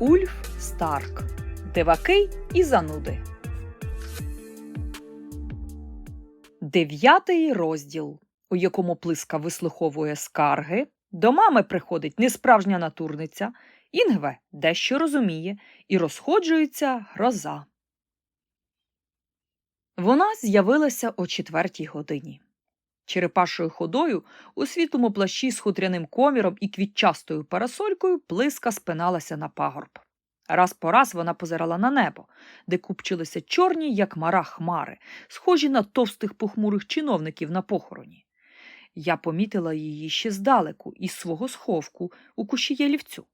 Ульф Старк. Диваки і зануди. Дев'ятий розділ, у якому плиска вислуховує скарги, до мами приходить несправжня натурниця, Інгве дещо розуміє і розходжується гроза. Вона з'явилася о четвертій годині. Черепашою ходою у світлому плащі з хутряним коміром і квітчастою парасолькою плиска спиналася на пагорб. Раз по раз вона позирала на небо, де купчилися чорні, як мара хмари, схожі на товстих похмурих чиновників на похороні. Я помітила її ще здалеку, із свого сховку, у кущі ялівцю.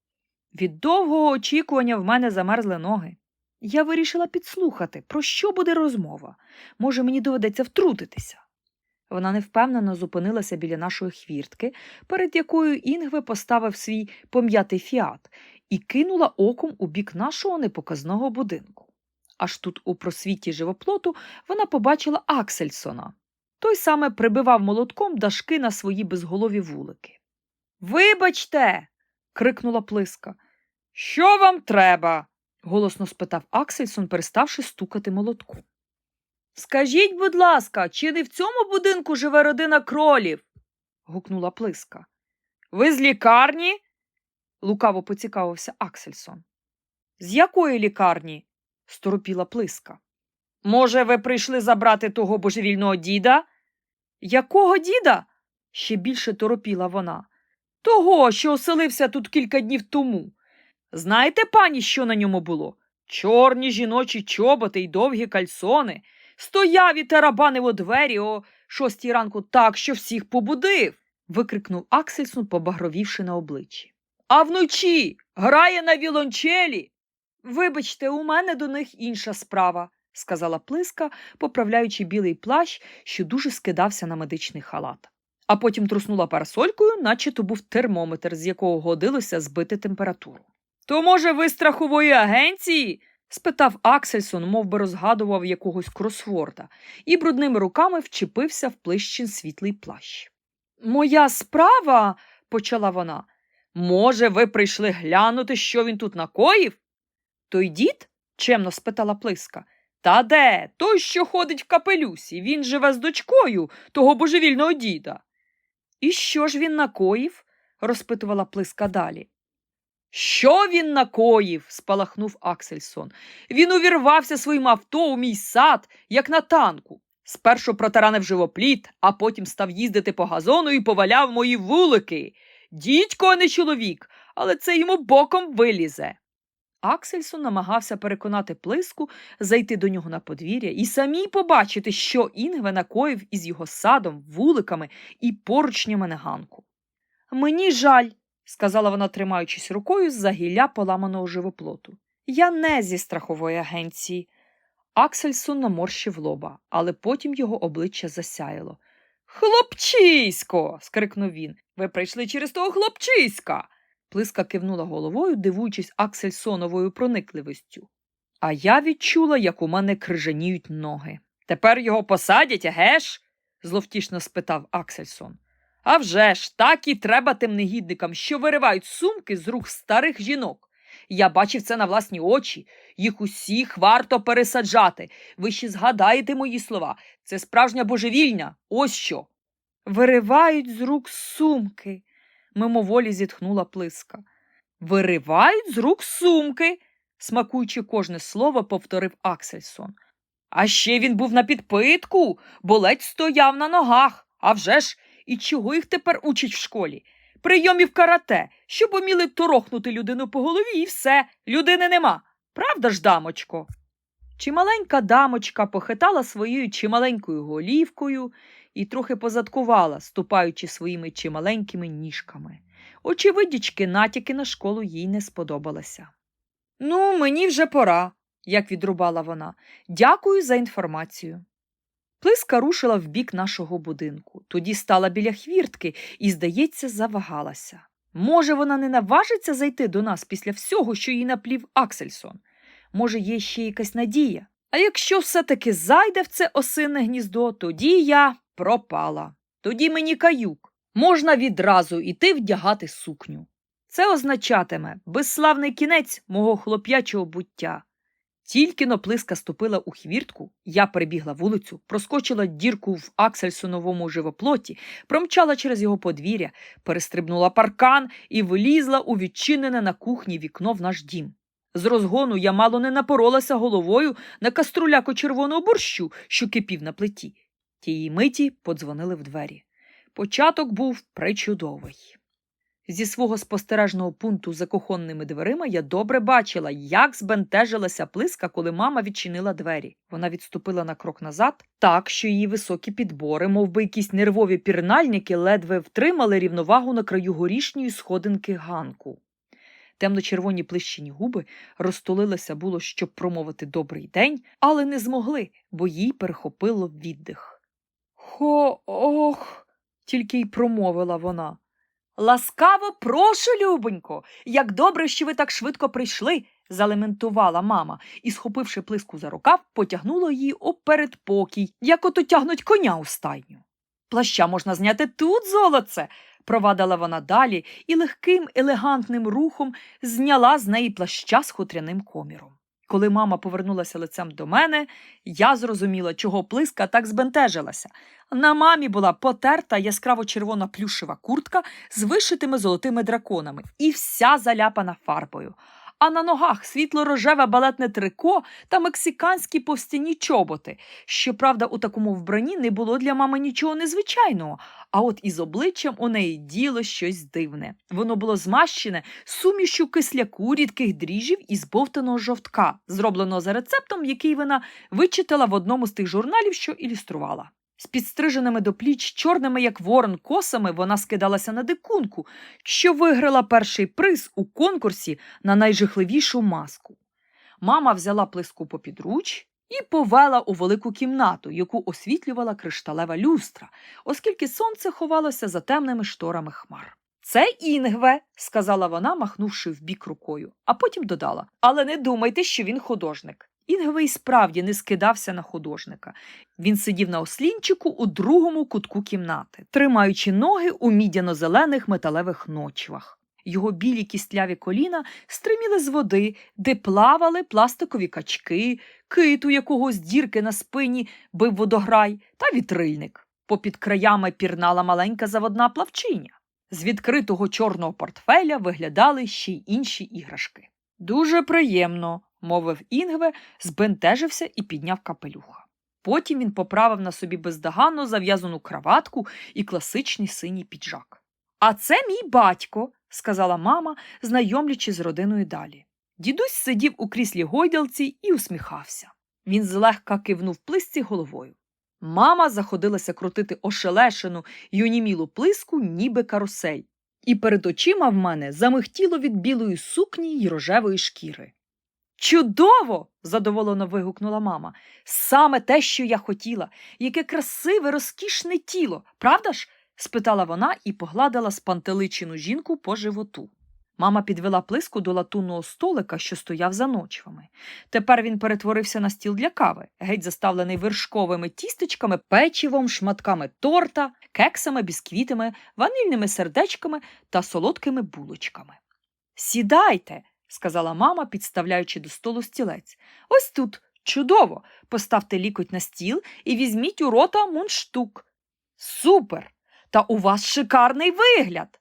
Від довгого очікування в мене замерзли ноги. Я вирішила підслухати, про що буде розмова. Може, мені доведеться втрутитися. Вона невпевнено зупинилася біля нашої хвіртки, перед якою Інгве поставив свій пом'ятий фіат і кинула оком у бік нашого непоказного будинку. Аж тут, у просвіті живоплоту, вона побачила Аксельсона. Той саме прибивав молотком дашки на свої безголові вулики. Вибачте. крикнула плиска. Що вам треба? голосно спитав Аксельсон, переставши стукати молотком. Скажіть, будь ласка, чи не в цьому будинку живе родина кролів? гукнула плиска. Ви з лікарні? лукаво поцікавився Аксельсон. З якої лікарні? сторопіла плиска. Може, ви прийшли забрати того божевільного діда? Якого діда? ще більше торопіла вона. Того, що оселився тут кілька днів тому. Знаєте, пані, що на ньому було? Чорні жіночі чоботи й довгі кальсони. Стояв і тарабанив у двері о шостій ранку так, що всіх побудив. викрикнув Аксельсон, побагровівши на обличчі. А вночі грає на вілончелі. Вибачте, у мене до них інша справа, сказала плиска, поправляючи білий плащ, що дуже скидався на медичний халат. А потім труснула парасолькою, наче то був термометр, з якого годилося збити температуру. То, може, ви страхової агенції? Спитав Аксельсон, мов би розгадував якогось кросворда, і брудними руками вчепився в плищин світлий плащ. Моя справа, почала вона. Може, ви прийшли глянути, що він тут накоїв? Той дід? чемно спитала плиска. Та де? Той, що ходить в капелюсі, він живе з дочкою того божевільного діда. І що ж він накоїв? розпитувала плиска далі. Що він накоїв? спалахнув Аксельсон. Він увірвався своїм авто у мій сад, як на танку. Спершу протаранив живопліт, а потім став їздити по газону і поваляв мої вулики. Дідько, а не чоловік, але це йому боком вилізе. Аксельсон намагався переконати плиску зайти до нього на подвір'я і самій побачити, що Інгве накоїв із його садом, вуликами і поручнями на ганку. Мені жаль, сказала вона, тримаючись рукою з-за гілля поламаного живоплоту. Я не зі страхової агенції. Аксельсон наморщив лоба, але потім його обличчя засяяло. Хлопчисько. скрикнув він. Ви прийшли через того хлопчиська. Плиска кивнула головою, дивуючись Аксельсоновою проникливістю. А я відчула, як у мене крижаніють ноги. Тепер його посадять, геш? зловтішно спитав Аксельсон. «А вже ж, так і треба тим негідникам, що виривають сумки з рук старих жінок. Я бачив це на власні очі. Їх усіх варто пересаджати. Ви ще згадаєте мої слова. Це справжня божевільня. Ось що. Виривають з рук сумки, мимоволі зітхнула плиска. Виривають з рук сумки, смакуючи кожне слово, повторив Аксельсон. А ще він був на підпитку, бо ледь стояв на ногах. А вже ж, і чого їх тепер учать в школі? Прийомів карате, щоб уміли торохнути людину по голові, і все, людини нема. Правда ж, дамочко? Чималенька дамочка похитала своєю чималенькою голівкою і трохи позадкувала, ступаючи своїми чималенькими ніжками. Очевидячки, натяки на школу їй не сподобалися. Ну, мені вже пора, як відрубала вона. Дякую за інформацію. Плиска рушила в бік нашого будинку, тоді стала біля хвіртки і, здається, завагалася. Може, вона не наважиться зайти до нас після всього, що їй наплів Аксельсон. Може, є ще якась надія. А якщо все-таки зайде в це осинне гніздо, тоді я пропала. Тоді мені каюк. Можна відразу іти вдягати сукню. Це означатиме безславний кінець мого хлоп'ячого буття. Тільки но плиска ступила у хвіртку, я перебігла вулицю, проскочила дірку в аксельсоновому живоплоті, промчала через його подвір'я, перестрибнула паркан і вилізла у відчинене на кухні вікно в наш дім. З розгону я мало не напоролася головою на каструляку червоного борщу, що кипів на плиті. Тієї миті подзвонили в двері. Початок був причудовий. Зі свого спостережного пункту за кухонними дверима я добре бачила, як збентежилася плиска, коли мама відчинила двері. Вона відступила на крок назад, так що її високі підбори, мов би якісь нервові пірнальники, ледве втримали рівновагу на краю горішньої сходинки ганку. Темно-червоні плищені губи розтулилися було, щоб промовити добрий день, але не змогли, бо їй перехопило віддих. Хо ох, тільки й промовила вона. Ласкаво прошу, любонько, як добре, що ви так швидко прийшли, залементувала мама і, схопивши плиску за рукав, потягнула її у передпокій, як ото тягнуть коня у стайню. Плаща можна зняти тут, золоце, провадила вона далі і легким, елегантним рухом зняла з неї плаща з хутряним коміром. Коли мама повернулася лицем до мене, я зрозуміла, чого плиска так збентежилася. На мамі була потерта яскраво червона плюшева куртка з вишитими золотими драконами і вся заляпана фарбою. А на ногах світло-рожеве балетне трико та мексиканські повстяні чоботи. Щоправда, у такому вбранні не було для мами нічого незвичайного, а от із обличчям у неї діло щось дивне. Воно було змащене сумішю кисляку рідких дріжджів і збовтаного жовтка, зробленого за рецептом, який вона вичитала в одному з тих журналів, що ілюструвала. З підстриженими до пліч чорними, як ворон, косами вона скидалася на дикунку, що виграла перший приз у конкурсі на найжахливішу маску. Мама взяла плиску попідруч і повела у велику кімнату, яку освітлювала кришталева люстра, оскільки сонце ховалося за темними шторами хмар. Це Інгве, сказала вона, махнувши вбік рукою, а потім додала. Але не думайте, що він художник. Інгве й справді не скидався на художника. Він сидів на ослінчику у другому кутку кімнати, тримаючи ноги у мідяно-зелених металевих ночвах. Його білі кістляві коліна стриміли з води, де плавали пластикові качки, кит, у якого з дірки на спині бив водограй, та вітрильник. Попід краями пірнала маленька заводна плавчиня. З відкритого чорного портфеля виглядали ще й інші іграшки. Дуже приємно, мовив Інгве, збентежився і підняв капелюха. Потім він поправив на собі бездоганно зав'язану краватку і класичний синій піджак. А це мій батько, сказала мама, знайомлячи з родиною далі. Дідусь сидів у кріслі гойдалці і усміхався. Він злегка кивнув плисці головою. Мама заходилася крутити ошелешену й онімілу плиску, ніби карусель, і перед очима в мене замихтіло від білої сукні й рожевої шкіри. Чудово! задоволено вигукнула мама. Саме те, що я хотіла, яке красиве, розкішне тіло, правда ж? спитала вона і погладила спантеличену жінку по животу. Мама підвела плиску до латунного столика, що стояв за ночвами. Тепер він перетворився на стіл для кави, геть заставлений вершковими тістечками, печивом, шматками торта, кексами, бісквітами, ванильними сердечками та солодкими булочками. Сідайте, сказала мама, підставляючи до столу стілець. Ось тут. Чудово. Поставте лікоть на стіл і візьміть у рота мундштук. Супер! Та у вас шикарний вигляд.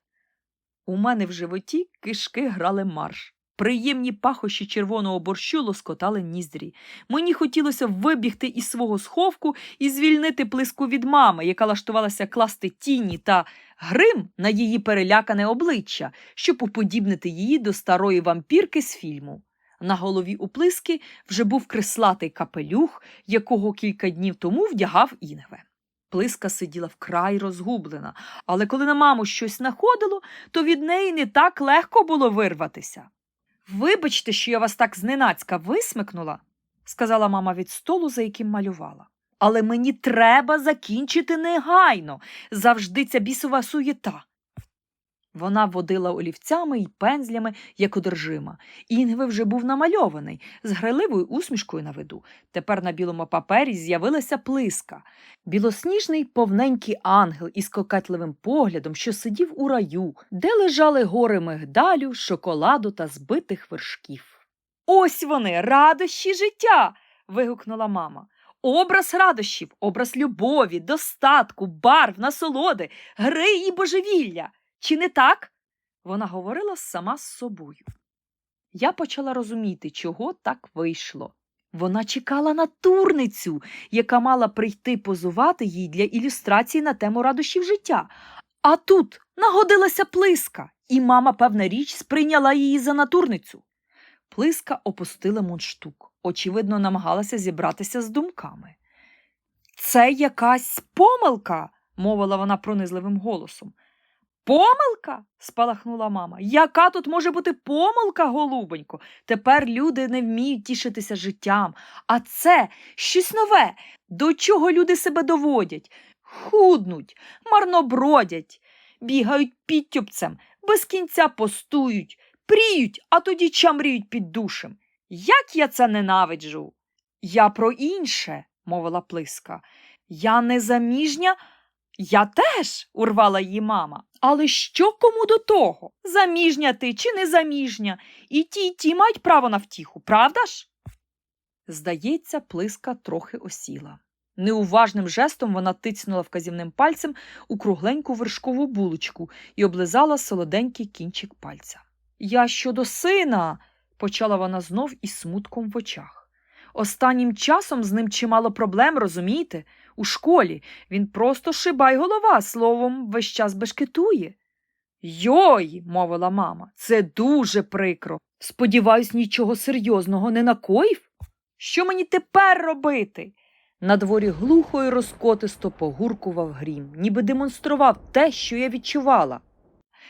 У мене в животі кишки грали марш. Приємні пахощі червоного борщу лоскотали ніздрі. Мені хотілося вибігти із свого сховку і звільнити плиску від мами, яка лаштувалася класти тіні та грим на її перелякане обличчя, щоб уподібнити її до старої вампірки з фільму. На голові у плиски вже був креслатий капелюх, якого кілька днів тому вдягав Інгве. Плиска сиділа вкрай розгублена, але коли на маму щось находило, то від неї не так легко було вирватися. Вибачте, що я вас так зненацька висмикнула, сказала мама від столу, за яким малювала. Але мені треба закінчити негайно. Завжди ця бісова суєта. Вона водила олівцями й пензлями, як одержима. Інгви вже був намальований з грайливою усмішкою на виду. Тепер на білому папері з'явилася плиска. Білосніжний повненький ангел із кокетливим поглядом, що сидів у раю, де лежали гори мигдалю, шоколаду та збитих вершків. Ось вони, радощі життя. вигукнула мама. Образ радощів, образ любові, достатку, барв, насолоди, гри і божевілля. Чи не так? Вона говорила сама з собою. Я почала розуміти, чого так вийшло. Вона чекала на турницю, яка мала прийти позувати їй для ілюстрації на тему радощів життя. А тут нагодилася плиска, і мама, певна річ, сприйняла її за натурницю. Плиска опустила мундштук, очевидно, намагалася зібратися з думками. Це якась помилка, мовила вона пронизливим голосом. Помилка? спалахнула мама. Яка тут може бути помилка, голубонько? Тепер люди не вміють тішитися життям. А це щось нове. До чого люди себе доводять? Худнуть, марнобродять, бігають підтюпцем, без кінця постують, пріють, а тоді чамріють під душем. Як я це ненавиджу? Я про інше, мовила плиска. Я не заміжня. Я теж, урвала її мама. Але що кому до того? Заміжня ти чи не заміжня? І ті, і ті мають право на втіху, правда ж? Здається, плиска трохи осіла. Неуважним жестом вона тицнула вказівним пальцем у кругленьку вершкову булочку і облизала солоденький кінчик пальця. Я щодо сина, почала вона знов із смутком в очах. Останнім часом з ним чимало проблем, розумієте? У школі він просто шибай голова, словом, весь час бешкетує. Йой, мовила мама, це дуже прикро. Сподіваюсь, нічого серйозного не накоїв. Що мені тепер робити? На дворі глухо і розкотисто погуркував грім, ніби демонстрував те, що я відчувала.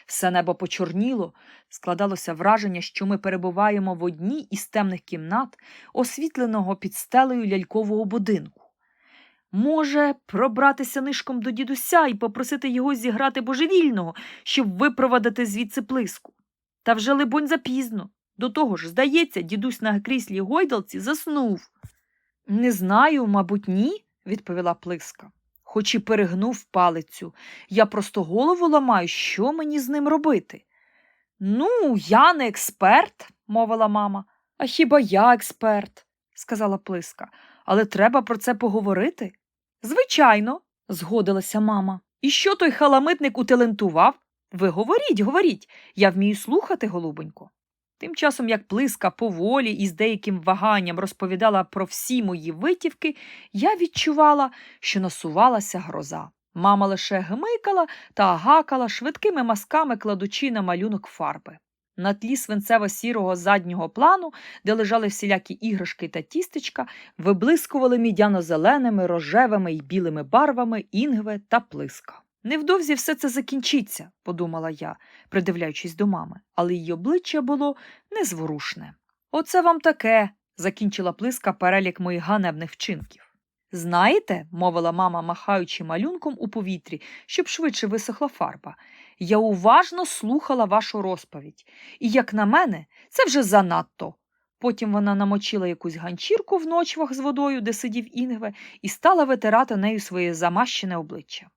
Все небо почорніло, складалося враження, що ми перебуваємо в одній із темних кімнат, освітленого під стелею лялькового будинку. Може, пробратися нишком до дідуся і попросити його зіграти божевільного, щоб випровадити звідси плиску. Та вже, либонь, запізно. До того ж, здається, дідусь на кріслі гойдалці заснув. Не знаю, мабуть, ні, відповіла плиска, хоч і перегнув палицю. Я просто голову ламаю, що мені з ним робити. Ну, я не експерт, мовила мама. А хіба я експерт? сказала плиска, але треба про це поговорити. Звичайно, згодилася мама. І що той халамитник уталентував? Ви говоріть, говоріть, я вмію слухати, голубонько. Тим часом, як плиска поволі і з деяким ваганням розповідала про всі мої витівки, я відчувала, що насувалася гроза. Мама лише гмикала та гакала швидкими мазками кладучи на малюнок фарби. На тлі свинцево-сірого заднього плану, де лежали всілякі іграшки та тістечка, виблискували мідяно-зеленими, рожевими й білими барвами інгве та плиска. Невдовзі все це закінчиться, подумала я, придивляючись до мами, але її обличчя було незворушне. Оце вам таке, закінчила плиска перелік моїх ганебних вчинків. Знаєте, мовила мама, махаючи малюнком у повітрі, щоб швидше висохла фарба, я уважно слухала вашу розповідь, і, як на мене, це вже занадто. Потім вона намочила якусь ганчірку в ночвах з водою, де сидів Інгве, і стала витирати нею своє замащене обличчя.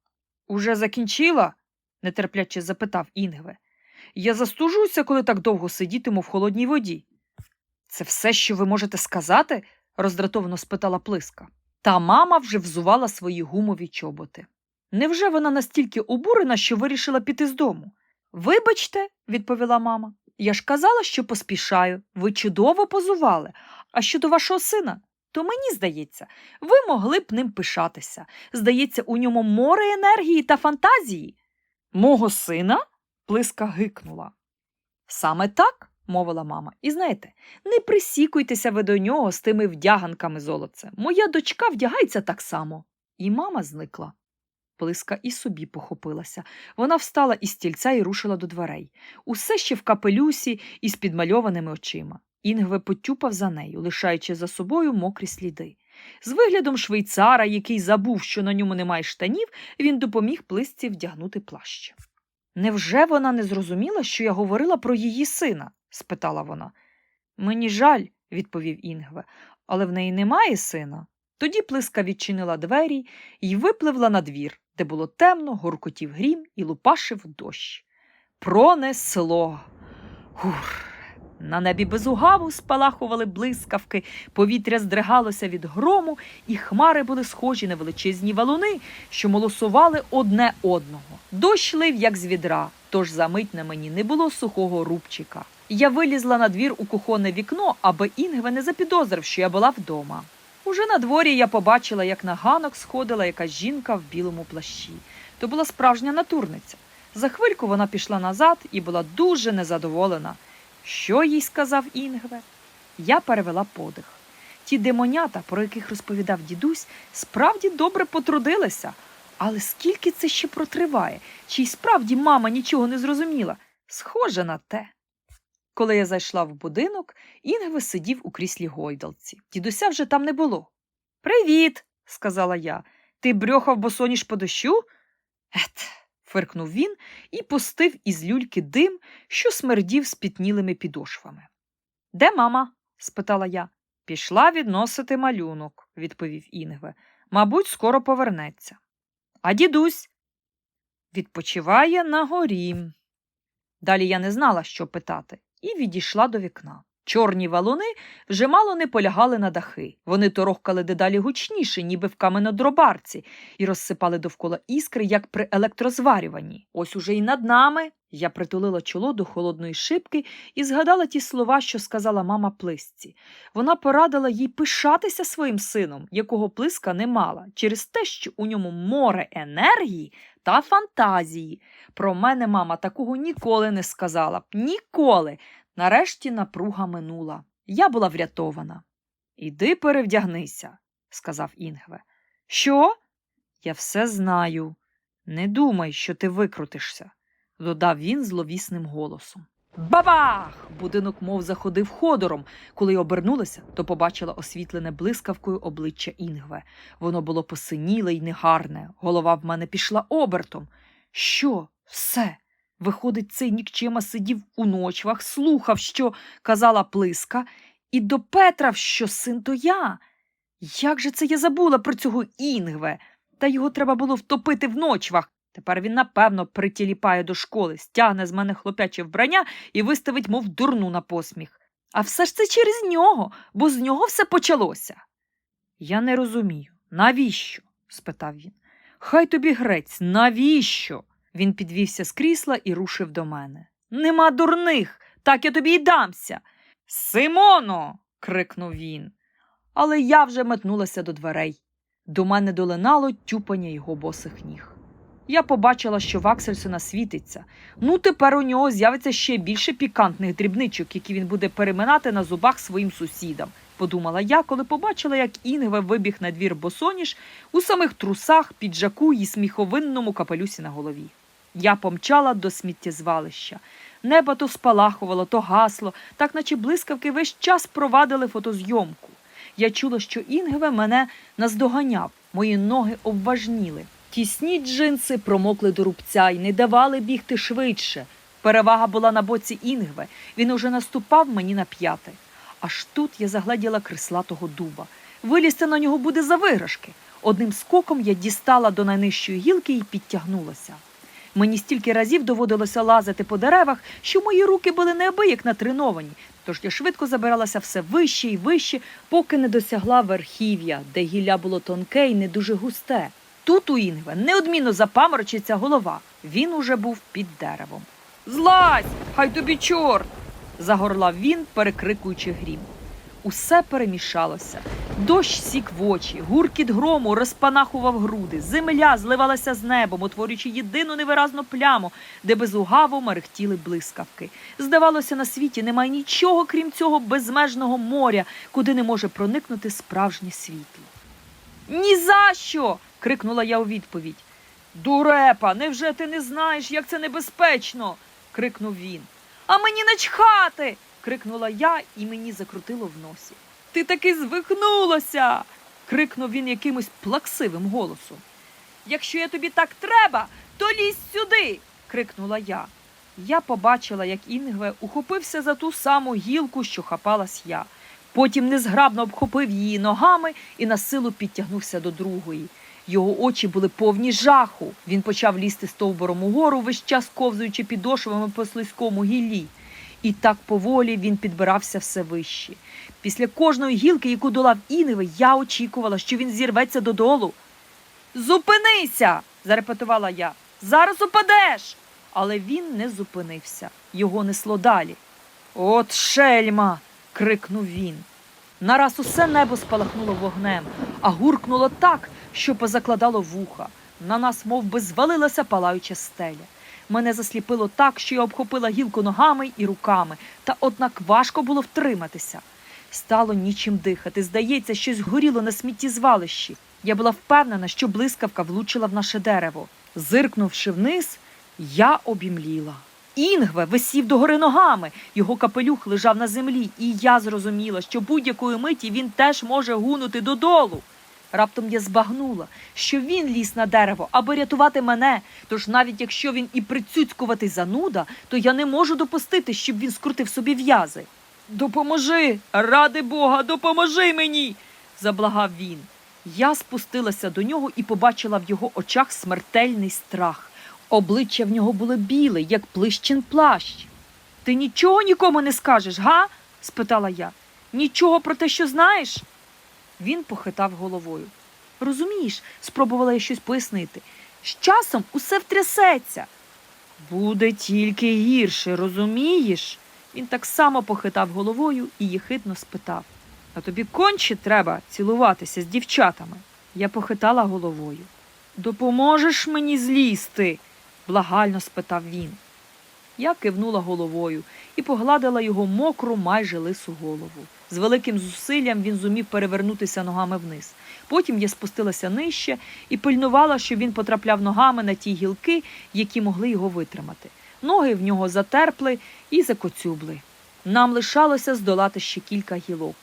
Уже закінчила? нетерпляче запитав Інгве. Я застужуся, коли так довго сидітиму в холодній воді. Це все, що ви можете сказати? роздратовано спитала плиска. Та мама вже взувала свої гумові чоботи. Невже вона настільки обурена, що вирішила піти з дому? Вибачте, відповіла мама. Я ж казала, що поспішаю. Ви чудово позували. А щодо вашого сина, то мені здається, ви могли б ним пишатися. Здається, у ньому море енергії та фантазії. Мого сина? плиска гикнула. Саме так, мовила мама. І знаєте, не присікуйтеся ви до нього з тими вдяганками золоце. Моя дочка вдягається так само. І мама зникла. Плиска і собі похопилася. Вона встала із стільця і рушила до дверей. Усе ще в капелюсі і з підмальованими очима. Інгве потюпав за нею, лишаючи за собою мокрі сліди. З виглядом швейцара, який забув, що на ньому немає штанів, він допоміг плисці вдягнути плащ. Невже вона не зрозуміла, що я говорила про її сина? спитала вона. Мені жаль, відповів Інгве, але в неї немає сина. Тоді плиска відчинила двері і випливла на двір, де було темно, горкотів грім і лупашив дощ. Пронесло. Гур. На небі без угаву спалахували блискавки, повітря здригалося від грому, і хмари були схожі на величезні валуни, що молосували одне одного. Дощ лив, як з відра, тож за мить на мені не було сухого рубчика. Я вилізла на двір у кухонне вікно, аби Інгве не запідозрив, що я була вдома. Уже на дворі я побачила, як на ганок сходила якась жінка в білому плащі. То була справжня натурниця. За хвильку вона пішла назад і була дуже незадоволена. Що їй сказав Інгве? Я перевела подих. Ті демонята, про яких розповідав дідусь, справді добре потрудилися. Але скільки це ще протриває? Чи й справді мама нічого не зрозуміла? Схоже на те. Коли я зайшла в будинок, Інгве сидів у кріслі гойдалці. Дідуся вже там не було. Привіт, сказала я. Ти брьохав босоніж по дощу? Ет, фиркнув він і пустив із люльки дим, що смердів спітнілими підошвами. Де мама? спитала я. Пішла відносити малюнок, відповів Інгве. Мабуть, скоро повернеться. А дідусь відпочиває на горі. Далі я не знала, що питати, і відійшла до вікна. Чорні валуни вже мало не полягали на дахи. Вони торохкали дедалі гучніше, ніби в каменодробарці, і розсипали довкола іскри, як при електрозварюванні. Ось уже й над нами. Я притулила чоло до холодної шибки і згадала ті слова, що сказала мама плисці. Вона порадила їй пишатися своїм сином, якого плиска не мала, через те, що у ньому море енергії та фантазії. Про мене мама такого ніколи не сказала б. Ніколи. Нарешті напруга минула. Я була врятована. Іди перевдягнися, сказав Інгве. Що? Я все знаю. Не думай, що ти викрутишся, додав він зловісним голосом. Бабах! Будинок мов заходив ходором. Коли я обернулася, то побачила освітлене блискавкою обличчя Інгве. Воно було посиніле й негарне. Голова в мене пішла обертом. Що? Все? Виходить, цей нікчема сидів у ночвах, слухав, що казала плиска, і допетрав, що син то я. Як же це я забула про цього Інгве? Та його треба було втопити в ночвах. Тепер він, напевно, притіліпає до школи, стягне з мене хлопяче вбрання і виставить, мов дурну на посміх. А все ж це через нього, бо з нього все почалося. Я не розумію, навіщо? спитав він. Хай тобі грець, навіщо? Він підвівся з крісла і рушив до мене. Нема дурних, так я тобі й дамся. Симоно. крикнув він. Але я вже метнулася до дверей. До мене долинало тюпання його босих ніг. Я побачила, що Ваксельсона світиться. Ну, тепер у нього з'явиться ще більше пікантних дрібничок, які він буде переминати на зубах своїм сусідам, подумала я, коли побачила, як Інгве вибіг на двір босоніж у самих трусах, піджаку і сміховинному капелюсі на голові. Я помчала до сміттєзвалища. Небо то спалахувало, то гасло, так наче блискавки весь час провадили фотозйомку. Я чула, що Інгве мене наздоганяв, мої ноги обважніли. Тісні джинси промокли до рубця і не давали бігти швидше. Перевага була на боці Інгве. Він уже наступав мені на п'яти. Аж тут я загледіла крислатого дуба. Вилізти на нього буде за виграшки. Одним скоком я дістала до найнижчої гілки і підтягнулася. Мені стільки разів доводилося лазити по деревах, що мої руки були неабияк натреновані, тож я швидко забиралася все вище і вище, поки не досягла верхів'я, де гілля було тонке і не дуже густе. Тут у Інгве неодмінно запаморочиться голова. Він уже був під деревом. Злазь, хай тобі чорт. загорлав він, перекрикуючи грім. Усе перемішалося. Дощ сік в очі, гуркіт грому розпанахував груди, земля зливалася з небом, утворюючи єдину невиразну пляму, де безугаво мерехтіли блискавки. Здавалося, на світі немає нічого, крім цього безмежного моря, куди не може проникнути справжнє світло. Ні за що. крикнула я у відповідь. Дурепа, невже ти не знаєш, як це небезпечно? крикнув він. А мені начхати. крикнула я, і мені закрутило в носі. Ти таки звихнулася. крикнув він якимось плаксивим голосом. Якщо я тобі так треба, то лізь сюди. крикнула я. Я побачила, як Інгве ухопився за ту саму гілку, що хапалась я. Потім незграбно обхопив її ногами і на силу підтягнувся до другої. Його очі були повні жаху. Він почав лізти стовбуром угору, весь час ковзуючи підошвами по слизькому гіллі. І так поволі він підбирався все вище. Після кожної гілки, яку долав Іневе, я очікувала, що він зірветься додолу. Зупинися! зарепетувала я. Зараз упадеш. Але він не зупинився. Його несло далі. От шельма. крикнув він. Нараз усе небо спалахнуло вогнем, а гуркнуло так, що позакладало вуха. На нас мов би, звалилася палаюча стеля. Мене засліпило так, що я обхопила гілку ногами і руками, та однак важко було втриматися. Стало нічим дихати. Здається, щось горіло на сміттєзвалищі. Я була впевнена, що блискавка влучила в наше дерево. Зиркнувши вниз, я обімліла. Інгве висів догори ногами, його капелюх лежав на землі, і я зрозуміла, що будь-якої миті він теж може гунути додолу. Раптом я збагнула, що він ліз на дерево, аби рятувати мене. Тож навіть якщо він і прицюцькуватий зануда, то я не можу допустити, щоб він скрутив собі в'язи. Допоможи, ради Бога, допоможи мені. заблагав він. Я спустилася до нього і побачила в його очах смертельний страх. Обличчя в нього було біле, як плищин плащ. Ти нічого нікому не скажеш, га? спитала я. Нічого про те, що знаєш? Він похитав головою. Розумієш, спробувала я щось пояснити. З часом усе втрясеться. Буде тільки гірше, розумієш? Він так само похитав головою і єхидно спитав. А тобі конче треба цілуватися з дівчатами. Я похитала головою. Допоможеш мені злізти? благально спитав він. Я кивнула головою і погладила його мокру, майже лису голову. З великим зусиллям він зумів перевернутися ногами вниз. Потім я спустилася нижче і пильнувала, щоб він потрапляв ногами на ті гілки, які могли його витримати. Ноги в нього затерпли і закоцюбли. Нам лишалося здолати ще кілька гілок.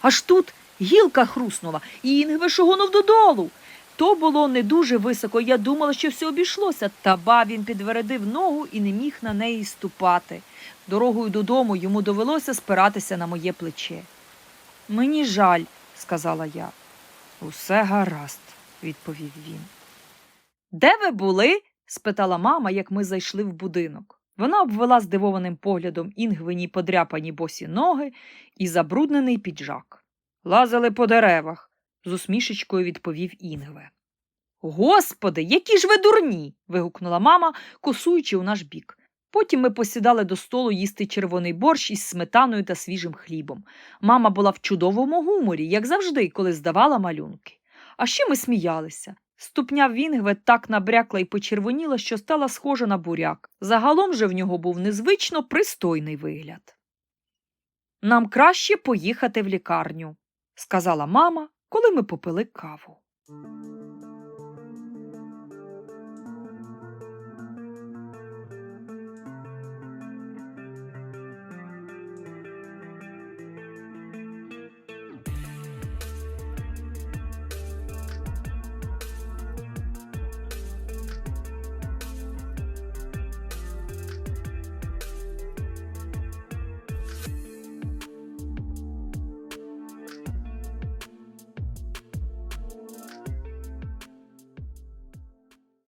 Аж тут гілка хруснула, і Інгве шугонув додолу. То було не дуже високо. Я думала, що все обійшлося, та ба він підвередив ногу і не міг на неї ступати. Дорогою додому йому довелося спиратися на моє плече. Мені жаль, сказала я. Усе гаразд, відповів він. Де ви були? спитала мама, як ми зайшли в будинок. Вона обвела здивованим поглядом інгвині подряпані босі ноги і забруднений піджак. Лазили по деревах, з усмішечкою відповів Інгве. Господи, які ж ви дурні. вигукнула мама, косуючи у наш бік. Потім ми посідали до столу їсти червоний борщ із сметаною та свіжим хлібом. Мама була в чудовому гуморі, як завжди, коли здавала малюнки. А ще ми сміялися. Ступня Вінгве так набрякла і почервоніла, що стала схожа на буряк. Загалом же в нього був незвично пристойний вигляд. Нам краще поїхати в лікарню, сказала мама, коли ми попили каву.